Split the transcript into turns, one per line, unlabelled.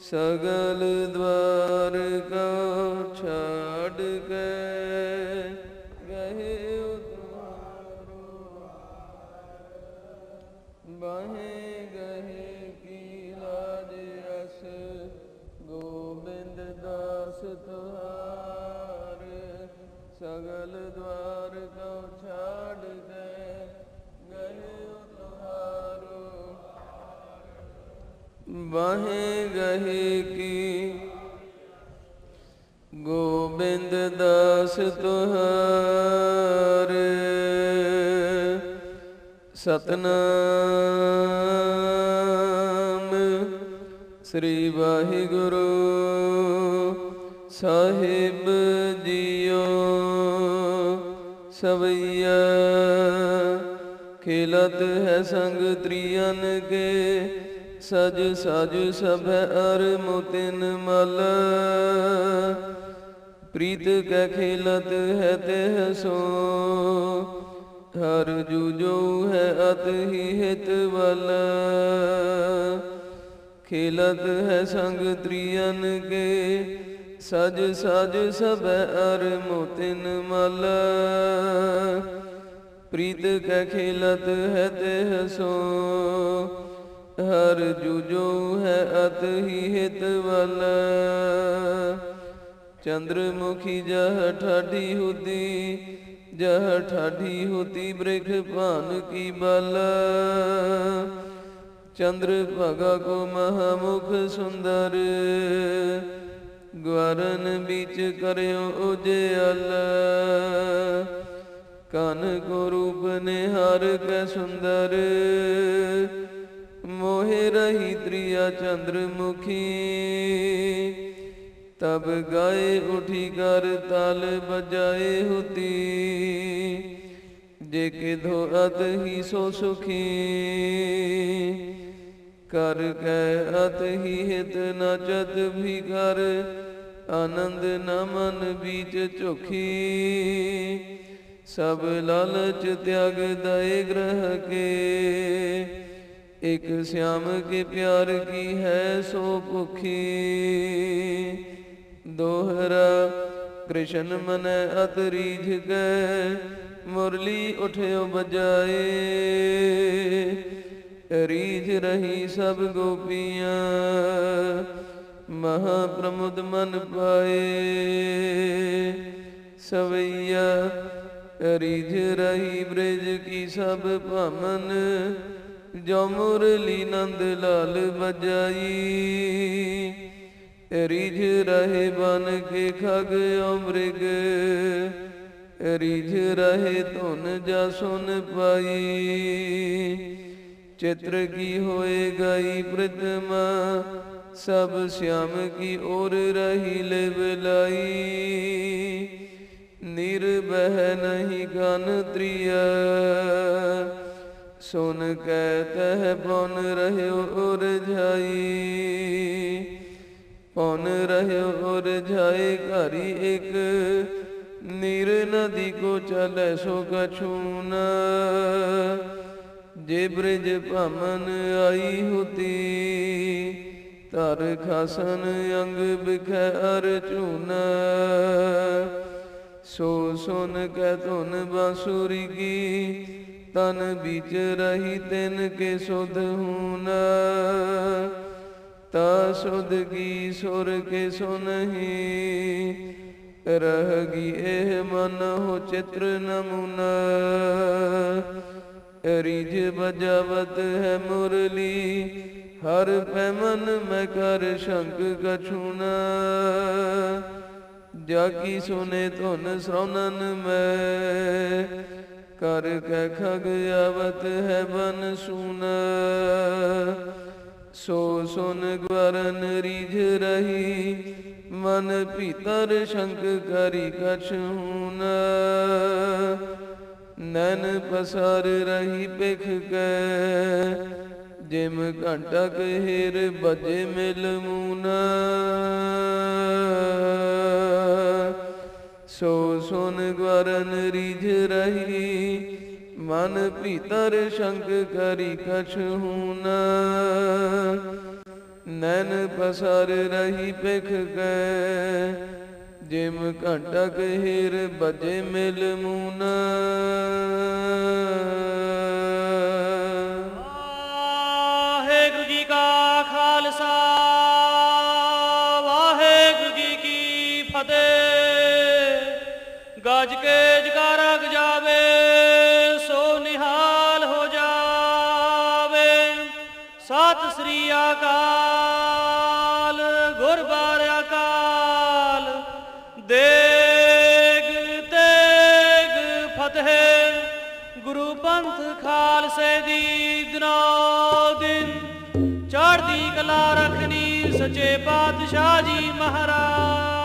ਸਗਲ ਦਵਾਰ ਕਉ ਛਾੜ ਕੇ ਗਏ ਉਤਾਰੋ ਬਾਹੇ ਗਏ ਕੀ ਲਾਜ ਅਸ ਗੋਬਿੰਦ ਦਾਸ ਤੁਹਾਰ ਸਗਲ ਦਵਾਰ ਕਉ ਛਾੜ ਕੇ ਗਏ ਤੁਹਾਰੋ ਬਾਹੇ ਗਏ ਕੀ? ਗੋਬਿੰਦ ਦਾਸ ਤੁਹਾਰ। ਸਤਨਾਮ ਸ੍ਰੀ ਵਾਹਿਗੁਰੂ ਸਾਹਿਬ ਜੀਓ। ਸਵਈਆ ਖੇਲਤ ਹੈ ਸੰਗ ਤ੍ਰਿਯਨ ਕੇ ਸਜ ਸਜ ਸਭ ਅਰ ਮੋਤਿਨ ਮਲ। ਪ੍ਰੀਤ ਕੈ ਖੇਲਤ ਹੈ ਤੇ ਸੋ। ਹਰ ਜੂਜੋ ਹੈ ਅਤ ਹੀ ਹਿਤ ਵਲ। ਖੇਲਤ ਹੈ ਸੰਗ ਤ੍ਰਿਯਨ ਕੇ। ਸਜ ਸਜ ਸਭ ਅਰ ਮੋਤਿਨ ਮਲ। ਪ੍ਰੀਤ ਕੈ ਖੇਲਤ ਹੈ ਤੇ ਸੋ। ਹਰ ਜੂਜੋ ਹੈ ਅਤ ਹੀ ਹਿਤ ਵਲ। ਚੰਦਰਮੁਖੀ ਜਹ ਠਾਢੀ ਹੁਦੀ, ਜਹ ਠਾਢੀ ਹੁਤੀ ਬ੍ਰਿਖ ਭਾਨ ਕੀ ਬਲ। ਚੰਦਰ ਭਗਾ ਕੋ ਮਹਾਮੁਖ ਸੁੰਦਰ ਗਵਰਨ ਵਿੱਚ ਕਰਿਓ ਉਜਲ ਕਨ ਕੋ ਰੂਪ ਨਿਹਾਰ ਕੈ ਸੁੰਦਰ ਮੋਹਿ ਰਹੀ ਤ੍ਰਿਆ ਚੰਦਰ ਮੁਖੀ ਤਬ ਗਾਏ ਉਠੀ ਕਰ ਤਾਲ ਬਜਾਏ ਹੁਤੀ ਜੇ ਕਿ ਧੋ ਅਤ ਹੀ ਸੋ ਸੁਖੀ ਕਰ ਕੈ ਅਤ ਹੀ ਹਿਤ ਨਚਤ ਵੀ ਕਰ ਆਨੰਦ ਨ ਮਨ ਬੀਚ ਝੁਖੀ ਸਭ ਲਾਲਚ ਤਿਆਗ ਦਏ ਗ੍ਰਹ ਕੇ ਇਕ ਸਿਆਮ ਕੇ ਪਿਆਰ ਕੀ ਹੈ ਸੋ ਭੁਖੀ। ਦੋਹਰਾ ਕ੍ਰਿਸ਼ਨ ਮਨ ਅਤ ਰੀਝ ਗਏ ਮੁਰਲੀ ਉਠਿਓ ਬਜਾਏ। ਰੀਝ ਰਹੀ ਸਭ ਗੋਪੀਆਂ ਮਹਾ ਪ੍ਰਮੁਦ ਮਨ ਪਾਏ। ਸਵਈਆ, ਰੀਝ ਰਹੀ ਬ੍ਰਿਜ ਕੀ ਸਭ ਭਾਮਨ ਜੋ ਮੁਰਲੀ ਨੰਦ ਲਾਲ ਬਜਾਈ ਰੀਝ ਰਹੇ ਬਨ ਕੇ ਖਗ ਅਮ੍ਰਿਗ, ਰੀਝ ਰਹੇ ਧੁਨ ਜਾ ਸੁਨ ਪਾਈ। ਚਿਤਰ ਕੀ ਹੋਏ ਗਈ ਪ੍ਰਤਮਾ, ਸਭ ਸਿਆਮ ਕੀ ਓਰ ਰਹੀ ਲਿਵ ਲਾਈ। ਨਿਰਬਹਿ ਨਹੀਂ ਗਨ ਤ੍ਰਿਆ। ਸੁਨ ਕੈ ਤਹ ਬਨ ਰਹਿਓ ਉਰਝਾਈ ਪਨ ਰਹਿਓ ਉਰਝਾਏ ਘਰੀ ਇਕ ਨੀਰ ਨਦੀ ਕੋ ਚਲੈ ਸੋ ਕਛੂਨ ਜੇ ਬ੍ਰਿਜ ਭਮਨ ਆਈ ਹੁਤੀ ਤਰ ਖਸਨ ਅੰਗ ਬਿਖੈ ਅਰਜੁਨ ਸੋ ਸੁਨ ਕੈ ਧੁਨ ਬਾਸੁਰੀ ਕੀ ਤਨ ਵਿੱਚ ਰਹੀ ਤਿਨ ਕੇ ਸੁਧ ਹੂਨ। ਤਾ ਸੁਧ ਕੀ ਸੁਰ ਕੇ ਸੁਨਹੀ। ਰਹਿ ਗੀ ਇਹ ਮਨ ਹੋ ਚਿਤ੍ਰ ਨਮੂਨਾ। ਰੀਝ ਬਜਾਵਤ ਹੈ ਮੁਰਲੀ। ਹਰ ਪੈਮਨ ਮੈਂ ਕਰ ਸ਼ੰਕ ਕਛੁਨਾ। ਜਾ ਕੀ ਸੁਨੇ ਧੁਨ ਸ੍ਰਵਨਨ ਮੈਂ। ਕਰ ਕੈ ਖਗ ਆਵਤ ਹੈ ਬਨ ਸੁਨਾ। ਸੋ ਸੁਨ ਗਵਰਨ ਰੀਝ ਰਹੀ, ਮਨ ਭੀਤਰ ਸ਼ੰਕ ਕਰੀ ਕਛੂਨ ਨੈਣ ਪਸਾਰ ਰਹੀ ਪਿਖ ਕੈ, ਜਿਮ ਘੰਟਕ ਹੀਰ ਬਜੇ ਮਿਲ ਮੂਨਾ। ਸੁਨ ਗਵਰਨ ਰਹੀ, ਮਨ ਭੀਤਰ ਸ਼ੰਕ ਕਰੀ ਕਛ ਹੂਨ। ਨੈਣ ਪਸਰ ਰਹੀ ਪਿਖ ਕੈ ਜਿਮ ਘੰਟਕ ਹੀਰ ਬਜੇ ਮਿਲ ਮੂਨ।
ਵਾਹਿਗੁਰੂ ਜੀ ਕਾ ਖਾਲਸਾ, ਵਾਹਿਗੁਰੂ ਜੀ ਕੀ ਫਤਿਹ। ਗੱਜ ਕੇ ਜਕਾਰਾ ਗਜਾਵੇ ਸੋ ਨਿਹਾਲ ਹੋ ਜਾਵੇ। ਸਤਿ ਸ੍ਰੀ ਅਕਾਲ ਗੁਰਬਾਰ ਅਕਾਲ। ਦੇਗ ਤੇਗ ਫਤਿਹ, ਗੁਰੂ ਪੰਥ ਖਾਲਸੇ ਦੀ ਦਿਨੋ ਦਿਨ। ਚੜ੍ਹਦੀ ਕਲਾ ਰੱਖਣੀ ਸੱਚੇ ਪਾਤਸ਼ਾਹ ਜੀ ਮਹਾਰਾਜ।